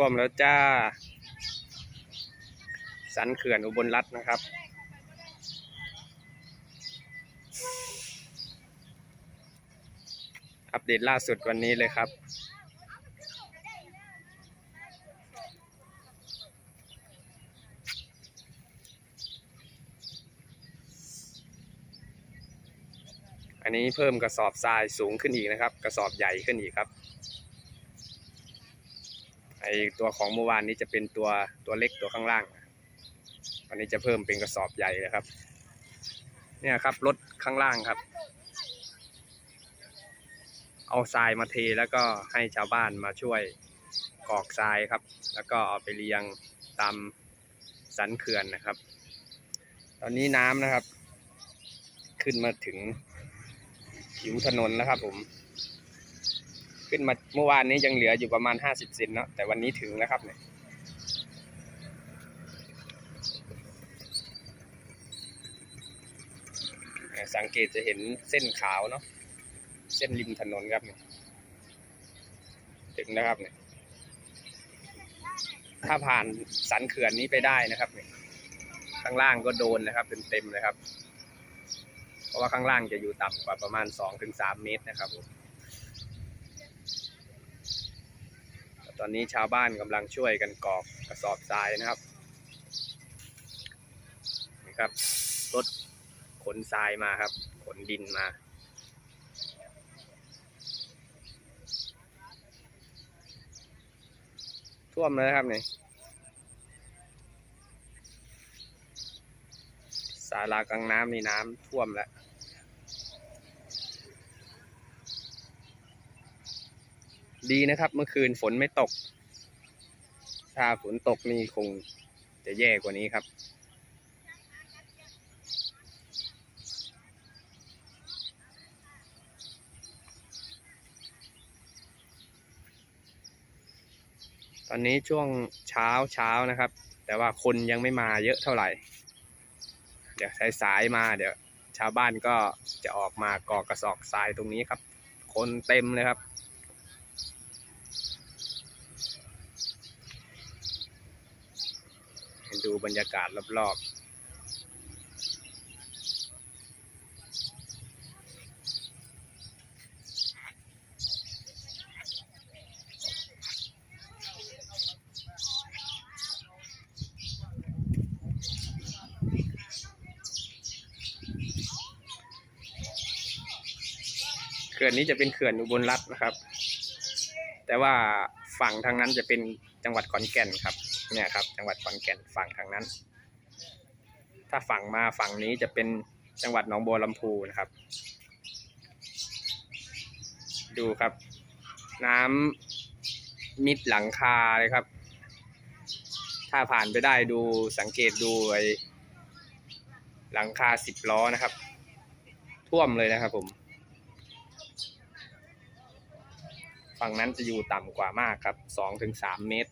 ท่วมแล้วจ้า สันเขื่อนอุบลรัฐนะครับ อัปเดตล่าสุดวันนี้เลยครับอันนี้เพิ่มกระสอบทรายสูงขึ้นอีกนะครับ กระสอบใหญ่ขึ้นอีกครับ ไอตัวของเมื่อวานนี้จะเป็นตัวตัวเล็กตัวข้างล่างวันนี้จะเพิ่มเป็นกระสอบใหญ่เลยครับ เนี่ยครับรถข้างล่างครับ เอาทรายมาเทแล้วก็ให้ชาวบ้านมาช่วยกอกทรายครับ แล้วก็เอาไปเรียงตามสันเขื่อนนะครับ ตอนนี้น้ำนะครับ ขึ้นมาถึงผิวถนนแล้วครับผม ขึ้นมาเมื่อวานนี้ยังเหลืออยู่ประมาณห้าสิบเซนเนาะแต่วันนี้ถึงแล้วครับเนี่ยสังเกตจะเห็นเส้นขาวเนาะเส้นริมถนนครับเนี่ยถึงนะครับเนี่ยถ้าผ่านสันเขื่อนนี้ไปได้นะครับเนี่ยข้างล่างก็โดนนะครับเต็มๆเลยครับ เพราะว่าข้างล่างจะอยู่ต่ำกว่าประมาณ 2-3 เมตรนะครับผม ตอนนี้ชาวบ้านกำลังช่วยกันกรอกกระสอบทรายนะครับนี่ครับรถขนทรายมาครับ ขนดินมา ท่วมแล้วนะครับนี่ศาลากลางน้ำนี่น้ำท่วมแล้ว ดีนะครับ เมื่อคืนฝนไม่ตก ถ้าฝนตกนี่คงจะแย่กว่านี้ครับ ตอนนี้ช่วงเช้าเช้านะครับ แต่ว่าคนยังไม่มาเยอะเท่าไหร่ เดี๋ยวสายๆมาเดี๋ยวชาวบ้านก็จะออกมากอกกระสอบทรายตรงนี้ครับ คนเต็มเลยครับ ให้ดู บรรยากาศรอบๆเขื่อนนี้จะเป็นเขื่อนอุบลรัฐนะครับ แต่ว่าฝั่งทางนั้นจะเป็นจังหวัดขอนแก่นครับ เนี่ยครับ จังหวัดขอนแก่นฝั่งทางนั้น ถ้าฝั่งมาฝั่งนี้จะเป็นจังหวัดหนองบัวลำพูนะครับ ดูครับ น้ำมิดหลังคาเลยครับ ถ้าผ่านไปได้ดูสังเกตดูไอ้หลังคาสิบล้อนะครับ ท่วมเลยนะครับผม ฝั่งนั้นจะอยู่ต่ำกว่ามากครับสองถึงสามเมตร